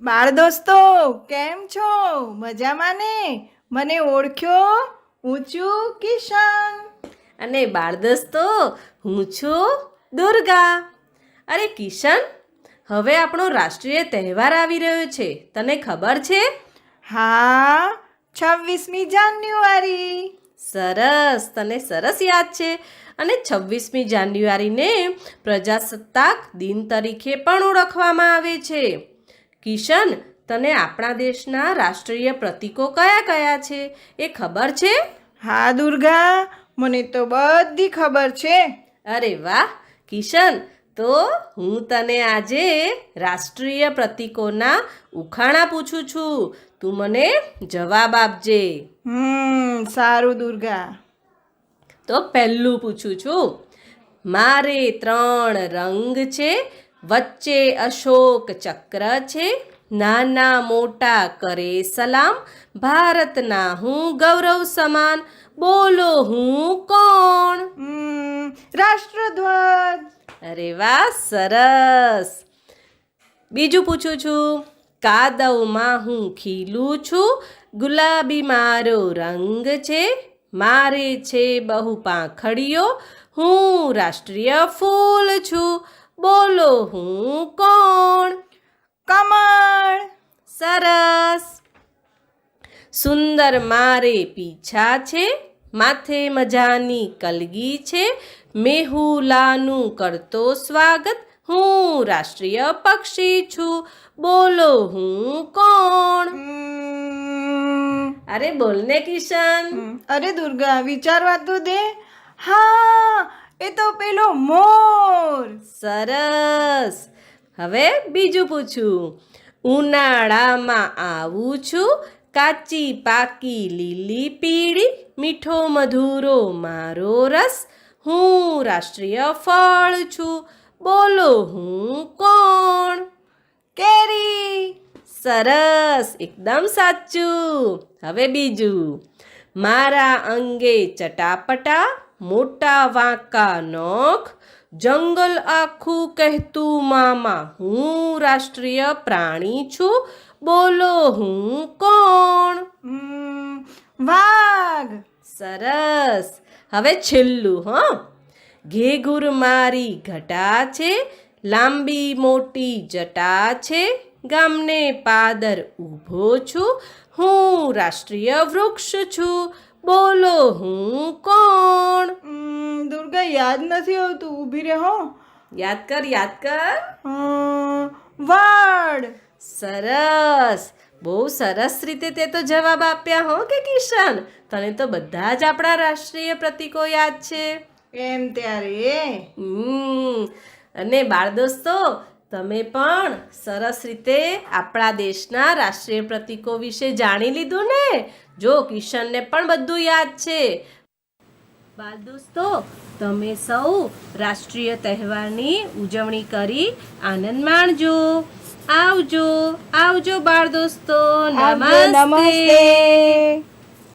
બાળ દોસ્તો કેમ છો? મજામાં ને? મને ઓળખ્યો હું છું કિશન. અને બાળ દોસ્તો હું છું દુર્ગા. અરે કિશન હવે આપણો રાષ્ટ્રીય તહેવાર આવી રહ્યો છે. તને ખબર છે? હા છવ્વીસમી જાન્યુઆરી. સરસ તને સરસ યાદ છે. અને છવ્વીસમી જાન્યુઆરીને પ્રજાસત્તાક દિન તરીકે પણ ઓળખવામાં આવે છે. કિશન તને આપણા દેશના રાષ્ટ્રીય પ્રતીકો કયા કયા છે એ ખબર છે? હા દુર્ગા મને તો બધી ખબર છે. અરે વાહ કિશન તો હું તને આજે રાષ્ટ્રીય પ્રતીકોના ઉખાણા પૂછું છું. તું મને જવાબ આપજે. હમ સારું દુર્ગા. તો પહેલું પૂછું છું. મારે ત્રણ રંગ છે વચ્ચે અશોક ચક્ર છે. નાના મોટા કરે સલામ. ભારતના હું ગૌરવ સમાન. બોલો હું કોણ? રાષ્ટ્રધ્વજ. અરે વાહ સરસ. બીજું પૂછું છું. કાદવમાં હું ખીલું છું. ગુલાબી મારો રંગ છે. મારે છે બહુ પાંખડીઓ. હું રાષ્ટ્રીય ફૂલ છું. બોલો હું કોણ? કમળ. સરસ. સુંદર મારે પીછા છે માથે મજાની કલગી છે મેહુલાનું કરતો સ્વાગત હું રાષ્ટ્રીય પક્ષી છું. બોલો હું કોણ? અરે બોલને કિશન. અરે દુર્ગા વિચારવા તો દે. હા એ તો પેલો મોર. સરસ. હવે બીજું પૂછું. ઉનાળામાં આવું છું, કાચી પાકી લીલી પીળી, મીઠો મધુરો મારો રસ, હું રાષ્ટ્રીય ફળ છું, બોલો હું કોણ? કેરી. સરસ, એકદમ સાચું. હવે બીજું. મારા અંગે ચટાપટા મોટા વાંકા નખ જંગલ આખું કહેતું મામા હું રાષ્ટ્રીય પ્રાણી છું બોલો હું કોણ? વાઘ. સરસ. હવે છેલ્લું હં. ઘેઘુર મારી ઘટા છે લાંબી મોટી જટા છે ગામને પાદર ઊભો છું હું રાષ્ટ્રીય વૃક્ષ છું બોલો હું કોણ? દુર્ગા યાદ નથી આવતું. ઊભી રહે હો. યાદ કર યાદ કર. વાડ વડ સરસ. બહુ સરસ રીતે તે તો જવાબ આપ્યા હો કે કિશન? તને તો બધા જ આપણા રાષ્ટ્રીય પ્રતીકો યાદ છે. એમ ત્યારે? હમ. અને બાળ દોસ્તો તમે પણ સરસ રીતે આપણા દેશના રાષ્ટ્રીય પ્રતીકો વિશે જાણી લીધું ને? જો કિશનને પણ બધું યાદ છે. બાળ દોસ્તો તમે સૌ રાષ્ટ્રીય તહેવારની ઉજવણી કરી આનંદ માણજો. આવજો આવજો બાળ દોસ્તો. નમસ્તે.